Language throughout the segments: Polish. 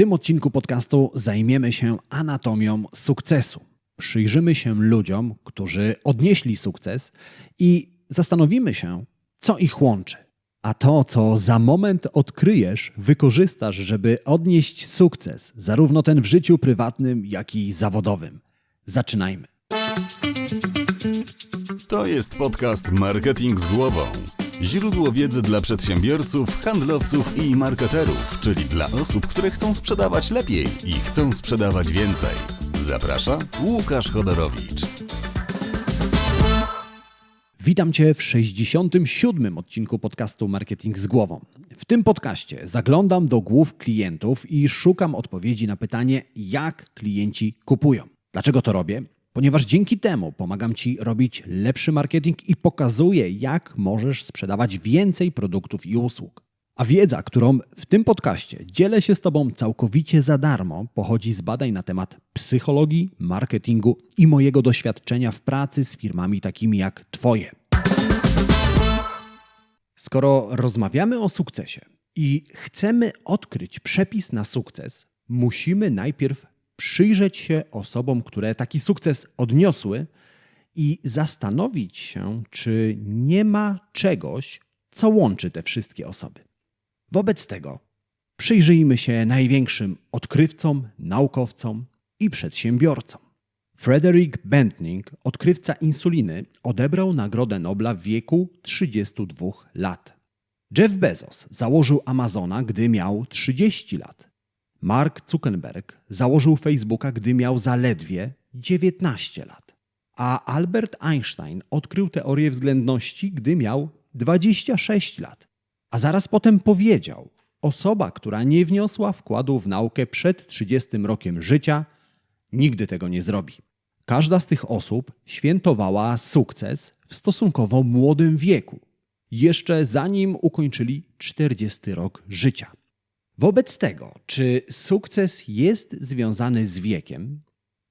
tym odcinku podcastu zajmiemy się anatomią sukcesu. Przyjrzymy się ludziom, którzy odnieśli sukces i zastanowimy się, co ich łączy. A to, co za moment odkryjesz, wykorzystasz, żeby odnieść sukces, zarówno ten w życiu prywatnym, jak i zawodowym. Zaczynajmy. To jest podcast Marketing z głową. Źródło wiedzy dla przedsiębiorców, handlowców i marketerów, czyli dla osób, które chcą sprzedawać lepiej i chcą sprzedawać więcej. Zaprasza Łukasz Chodorowicz. Witam Cię w 67. odcinku podcastu Marketing z głową. W tym podcaście zaglądam do głów klientów i szukam odpowiedzi na pytanie, jak klienci kupują. Dlaczego to robię? Ponieważ dzięki temu pomagam Ci robić lepszy marketing i pokazuję, jak możesz sprzedawać więcej produktów i usług. A wiedza, którą w tym podcaście dzielę się z Tobą całkowicie za darmo, pochodzi z badań na temat psychologii, marketingu i mojego doświadczenia w pracy z firmami takimi jak Twoje. Skoro rozmawiamy o sukcesie i chcemy odkryć przepis na sukces, musimy najpierw przyjrzeć się osobom, które taki sukces odniosły i zastanowić się, czy nie ma czegoś, co łączy te wszystkie osoby. Wobec tego przyjrzyjmy się największym odkrywcom, naukowcom i przedsiębiorcom. Frederick Bentning, odkrywca insuliny, odebrał Nagrodę Nobla w wieku 32 lat. Jeff Bezos założył Amazona, gdy miał 30 lat. Mark Zuckerberg założył Facebooka, gdy miał zaledwie 19 lat. A Albert Einstein odkrył teorię względności, gdy miał 26 lat. A zaraz potem powiedział: Osoba, która nie wniosła wkładu w naukę przed 30 rokiem życia, nigdy tego nie zrobi. Każda z tych osób świętowała sukces w stosunkowo młodym wieku, jeszcze zanim ukończyli 40 rok życia. Wobec tego, czy sukces jest związany z wiekiem?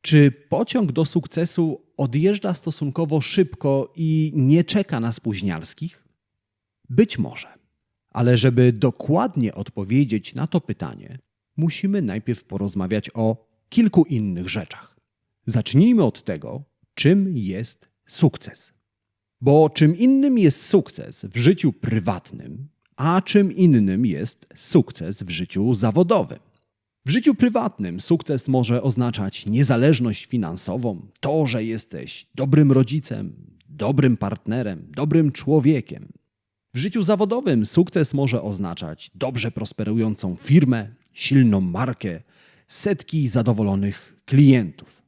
Czy pociąg do sukcesu odjeżdża stosunkowo szybko i nie czeka na spóźnialskich? Być może. Ale żeby dokładnie odpowiedzieć na to pytanie, musimy najpierw porozmawiać o kilku innych rzeczach. Zacznijmy od tego, czym jest sukces. Bo czym innym jest sukces w życiu prywatnym, a czym innym jest sukces w życiu zawodowym. W życiu prywatnym sukces może oznaczać niezależność finansową, to, że jesteś dobrym rodzicem, dobrym partnerem, dobrym człowiekiem. W życiu zawodowym sukces może oznaczać dobrze prosperującą firmę, silną markę, setki zadowolonych klientów.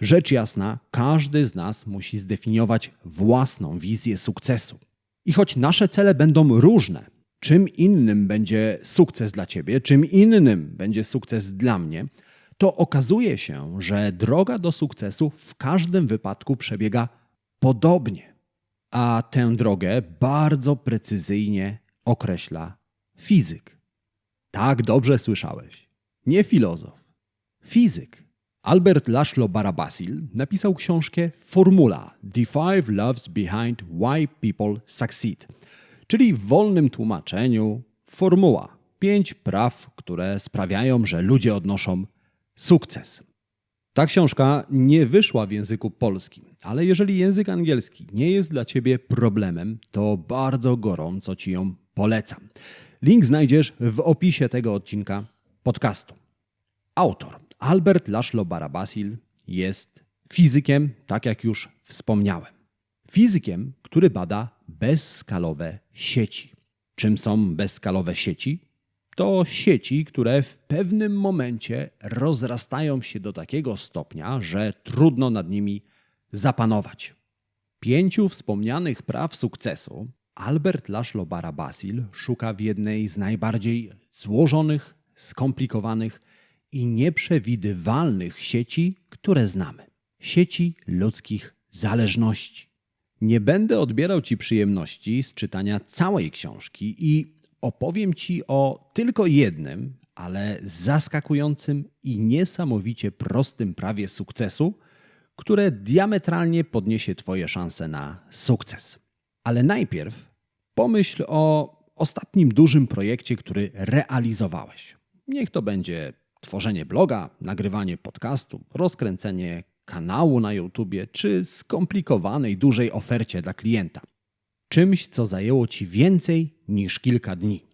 Rzecz jasna, każdy z nas musi zdefiniować własną wizję sukcesu. I choć nasze cele będą różne, czym innym będzie sukces dla ciebie, czym innym będzie sukces dla mnie, to okazuje się, że droga do sukcesu w każdym wypadku przebiega podobnie. A tę drogę bardzo precyzyjnie określa fizyk. Tak dobrze słyszałeś. Nie filozof. Fizyk. Albert Laszlo Barabasil napisał książkę Formula The Five Loves Behind Why People Succeed, czyli w wolnym tłumaczeniu formuła pięć praw, które sprawiają, że ludzie odnoszą sukces. Ta książka nie wyszła w języku polskim, ale jeżeli język angielski nie jest dla Ciebie problemem, to bardzo gorąco Ci ją polecam. Link znajdziesz w opisie tego odcinka podcastu. Autor Albert Laszlo Barabasil jest fizykiem, tak jak już wspomniałem. Fizykiem, który bada bezskalowe sieci. Czym są bezskalowe sieci? To sieci, które w pewnym momencie rozrastają się do takiego stopnia, że trudno nad nimi zapanować. Pięciu wspomnianych praw sukcesu Albert Laszlo Barabasil szuka w jednej z najbardziej złożonych, skomplikowanych i nieprzewidywalnych sieci, które znamy sieci ludzkich zależności. Nie będę odbierał Ci przyjemności z czytania całej książki i opowiem Ci o tylko jednym, ale zaskakującym i niesamowicie prostym prawie sukcesu, które diametralnie podniesie Twoje szanse na sukces. Ale najpierw pomyśl o ostatnim dużym projekcie, który realizowałeś. Niech to będzie tworzenie bloga, nagrywanie podcastu, rozkręcenie kanału na YouTubie czy skomplikowanej dużej ofercie dla klienta. Czymś, co zajęło ci więcej niż kilka dni.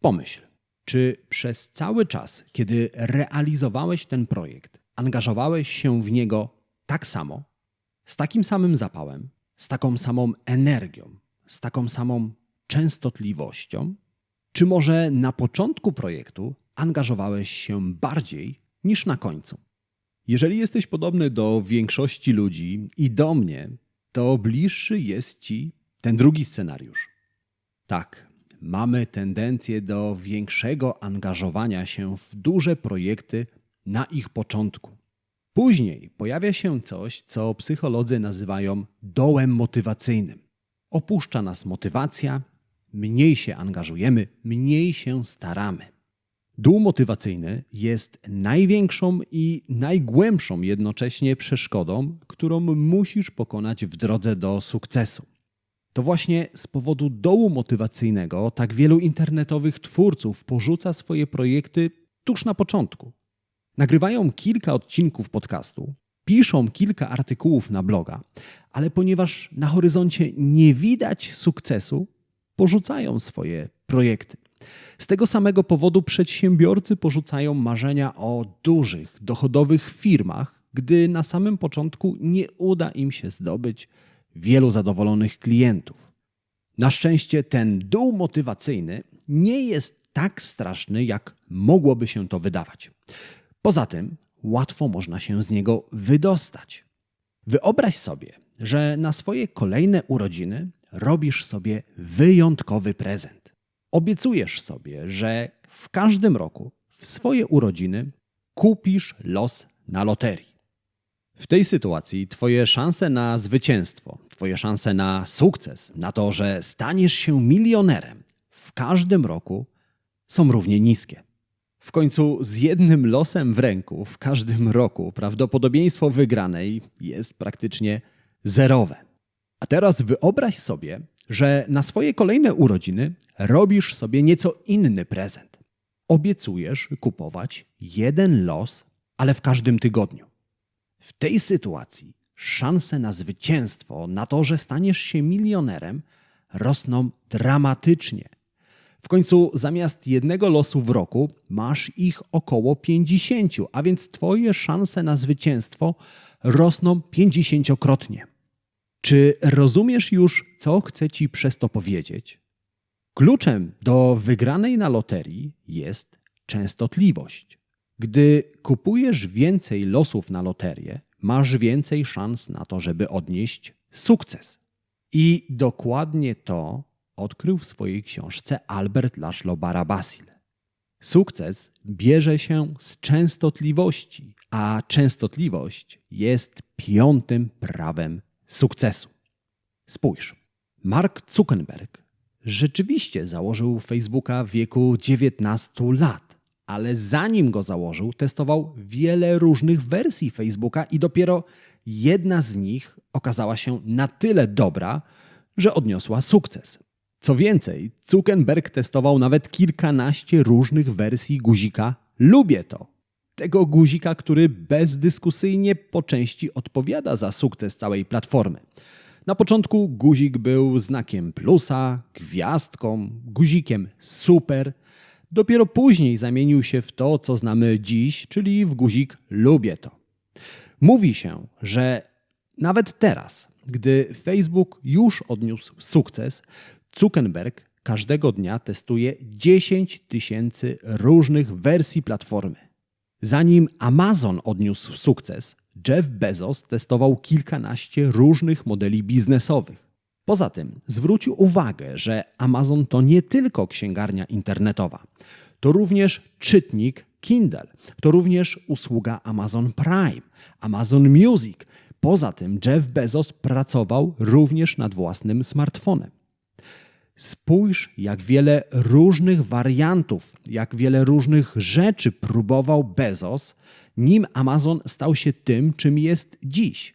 Pomyśl, czy przez cały czas, kiedy realizowałeś ten projekt, angażowałeś się w niego tak samo, z takim samym zapałem, z taką samą energią, z taką samą częstotliwością? Czy może na początku projektu angażowałeś się bardziej niż na końcu? Jeżeli jesteś podobny do większości ludzi i do mnie, to bliższy jest ci ten drugi scenariusz. Tak, mamy tendencję do większego angażowania się w duże projekty na ich początku. Później pojawia się coś, co psycholodzy nazywają dołem motywacyjnym. Opuszcza nas motywacja, mniej się angażujemy, mniej się staramy. Dół motywacyjny jest największą i najgłębszą jednocześnie przeszkodą, którą musisz pokonać w drodze do sukcesu. To właśnie z powodu dołu motywacyjnego tak wielu internetowych twórców porzuca swoje projekty tuż na początku. Nagrywają kilka odcinków podcastu, piszą kilka artykułów na bloga, ale ponieważ na horyzoncie nie widać sukcesu, porzucają swoje projekty. Z tego samego powodu przedsiębiorcy porzucają marzenia o dużych, dochodowych firmach, gdy na samym początku nie uda im się zdobyć wielu zadowolonych klientów. Na szczęście ten dół motywacyjny nie jest tak straszny, jak mogłoby się to wydawać. Poza tym łatwo można się z niego wydostać. Wyobraź sobie, że na swoje kolejne urodziny robisz sobie wyjątkowy prezent. Obiecujesz sobie, że w każdym roku w swoje urodziny kupisz los na loterii. W tej sytuacji Twoje szanse na zwycięstwo, Twoje szanse na sukces, na to, że staniesz się milionerem w każdym roku są równie niskie. W końcu z jednym losem w ręku w każdym roku prawdopodobieństwo wygranej jest praktycznie zerowe. A teraz wyobraź sobie, że na swoje kolejne urodziny robisz sobie nieco inny prezent. Obiecujesz kupować jeden los, ale w każdym tygodniu. W tej sytuacji szanse na zwycięstwo, na to, że staniesz się milionerem, rosną dramatycznie. W końcu zamiast jednego losu w roku masz ich około 50, a więc twoje szanse na zwycięstwo rosną 50-krotnie. Czy rozumiesz już, co chcę ci przez to powiedzieć? Kluczem do wygranej na loterii jest częstotliwość. Gdy kupujesz więcej losów na loterię, masz więcej szans na to, żeby odnieść sukces. I dokładnie to odkrył w swojej książce Albert Laszlo Barabasil. Sukces bierze się z częstotliwości, a częstotliwość jest piątym prawem sukcesu. Spójrz, Mark Zuckerberg rzeczywiście założył Facebooka w wieku 19 lat, ale zanim go założył, testował wiele różnych wersji Facebooka i dopiero jedna z nich okazała się na tyle dobra, że odniosła sukces. Co więcej, Zuckerberg testował nawet kilkanaście różnych wersji guzika Lubię to. Tego guzika, który bezdyskusyjnie po części odpowiada za sukces całej platformy. Na początku guzik był znakiem plusa, gwiazdką, guzikiem super. Dopiero później zamienił się w to, co znamy dziś, czyli w guzik lubię to. Mówi się, że nawet teraz, gdy Facebook już odniósł sukces, Zuckerberg każdego dnia testuje 10 tysięcy różnych wersji platformy. Zanim Amazon odniósł sukces, Jeff Bezos testował kilkanaście różnych modeli biznesowych. Poza tym zwrócił uwagę, że Amazon to nie tylko księgarnia internetowa, to również czytnik Kindle, to również usługa Amazon Prime, Amazon Music. Poza tym Jeff Bezos pracował również nad własnym smartfonem. Spójrz, jak wiele różnych wariantów, jak wiele różnych rzeczy próbował Bezos, nim Amazon stał się tym, czym jest dziś.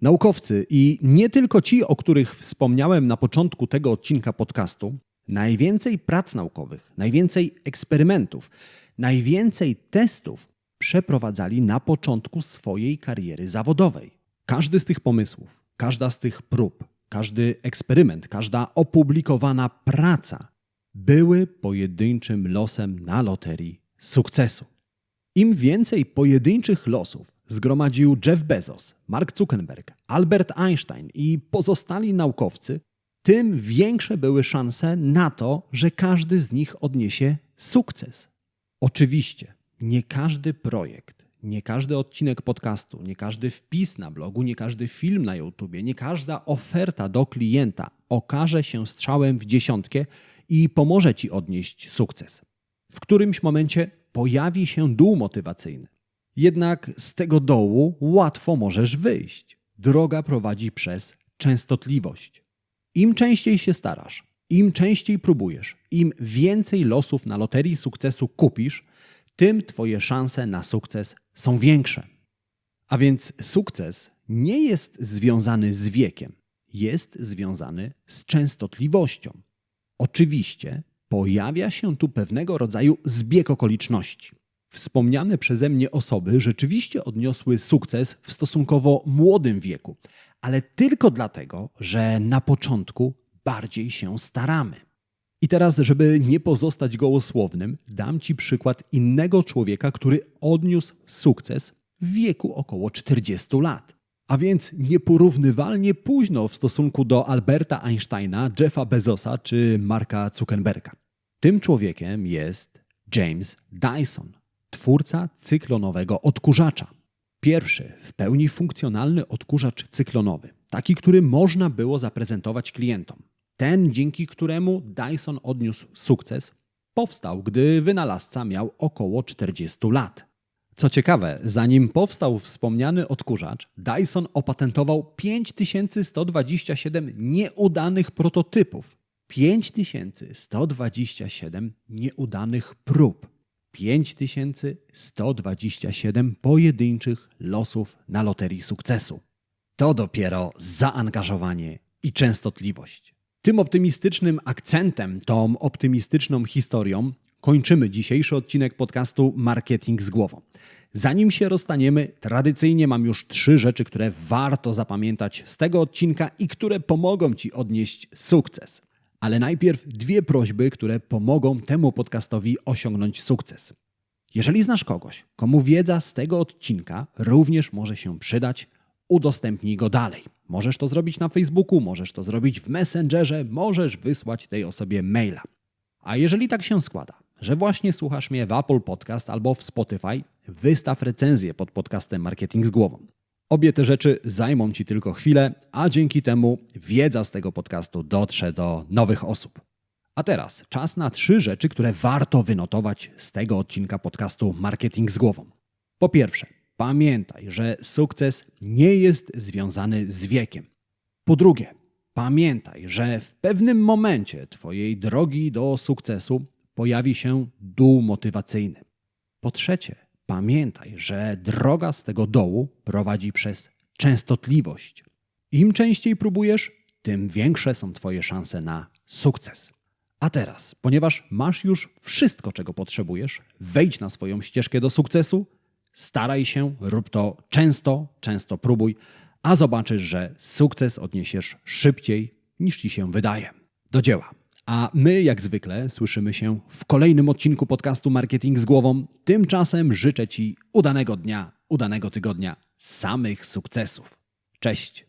Naukowcy i nie tylko ci, o których wspomniałem na początku tego odcinka podcastu, najwięcej prac naukowych, najwięcej eksperymentów, najwięcej testów przeprowadzali na początku swojej kariery zawodowej. Każdy z tych pomysłów, każda z tych prób, każdy eksperyment, każda opublikowana praca były pojedynczym losem na loterii sukcesu. Im więcej pojedynczych losów zgromadził Jeff Bezos, Mark Zuckerberg, Albert Einstein i pozostali naukowcy, tym większe były szanse na to, że każdy z nich odniesie sukces. Oczywiście, nie każdy projekt, nie każdy odcinek podcastu, nie każdy wpis na blogu, nie każdy film na YouTubie, nie każda oferta do klienta okaże się strzałem w dziesiątkę i pomoże ci odnieść sukces. W którymś momencie pojawi się dół motywacyjny. Jednak z tego dołu łatwo możesz wyjść. Droga prowadzi przez częstotliwość. Im częściej się starasz, im częściej próbujesz, im więcej losów na loterii sukcesu kupisz, tym Twoje szanse na sukces są większe. A więc sukces nie jest związany z wiekiem, jest związany z częstotliwością. Oczywiście pojawia się tu pewnego rodzaju zbieg okoliczności. Wspomniane przeze mnie osoby rzeczywiście odniosły sukces w stosunkowo młodym wieku, ale tylko dlatego, że na początku bardziej się staramy. I teraz, żeby nie pozostać gołosłownym, dam Ci przykład innego człowieka, który odniósł sukces w wieku około 40 lat. A więc nieporównywalnie późno w stosunku do Alberta Einsteina, Jeffa Bezosa czy Marka Zuckerberga. Tym człowiekiem jest James Dyson, twórca cyklonowego odkurzacza. Pierwszy w pełni funkcjonalny odkurzacz cyklonowy, taki, który można było zaprezentować klientom. Ten, dzięki któremu Dyson odniósł sukces, powstał, gdy wynalazca miał około 40 lat. Co ciekawe, zanim powstał wspomniany odkurzacz, Dyson opatentował 5127 nieudanych prototypów. 5127 nieudanych prób. 5127 pojedynczych losów na loterii sukcesu. To dopiero zaangażowanie i częstotliwość. Tym optymistycznym akcentem, tą optymistyczną historią kończymy dzisiejszy odcinek podcastu Marketing z głową. Zanim się rozstaniemy, tradycyjnie mam już trzy rzeczy, które warto zapamiętać z tego odcinka i które pomogą Ci odnieść sukces. Ale najpierw dwie prośby, które pomogą temu podcastowi osiągnąć sukces. Jeżeli znasz kogoś, komu wiedza z tego odcinka również może się przydać, udostępnij go dalej. Możesz to zrobić na Facebooku, możesz to zrobić w Messengerze, możesz wysłać tej osobie maila. A jeżeli tak się składa, że właśnie słuchasz mnie w Apple Podcast albo w Spotify, wystaw recenzję pod podcastem Marketing z głową. Obie te rzeczy zajmą Ci tylko chwilę, a dzięki temu wiedza z tego podcastu dotrze do nowych osób. A teraz czas na trzy rzeczy, które warto wynotować z tego odcinka podcastu Marketing z głową. Po pierwsze, pamiętaj, że sukces nie jest związany z wiekiem. Po drugie, pamiętaj, że w pewnym momencie Twojej drogi do sukcesu pojawi się dół motywacyjny. Po trzecie, pamiętaj, że droga z tego dołu prowadzi przez częstotliwość. Im częściej próbujesz, tym większe są Twoje szanse na sukces. A teraz, ponieważ masz już wszystko, czego potrzebujesz, wejdź na swoją ścieżkę do sukcesu, Staraj się, rób to często, często próbuj, a zobaczysz, że sukces odniesiesz szybciej niż ci się wydaje. Do dzieła. A my, jak zwykle, słyszymy się w kolejnym odcinku podcastu Marketing z Głową. Tymczasem życzę Ci udanego dnia, udanego tygodnia, samych sukcesów. Cześć!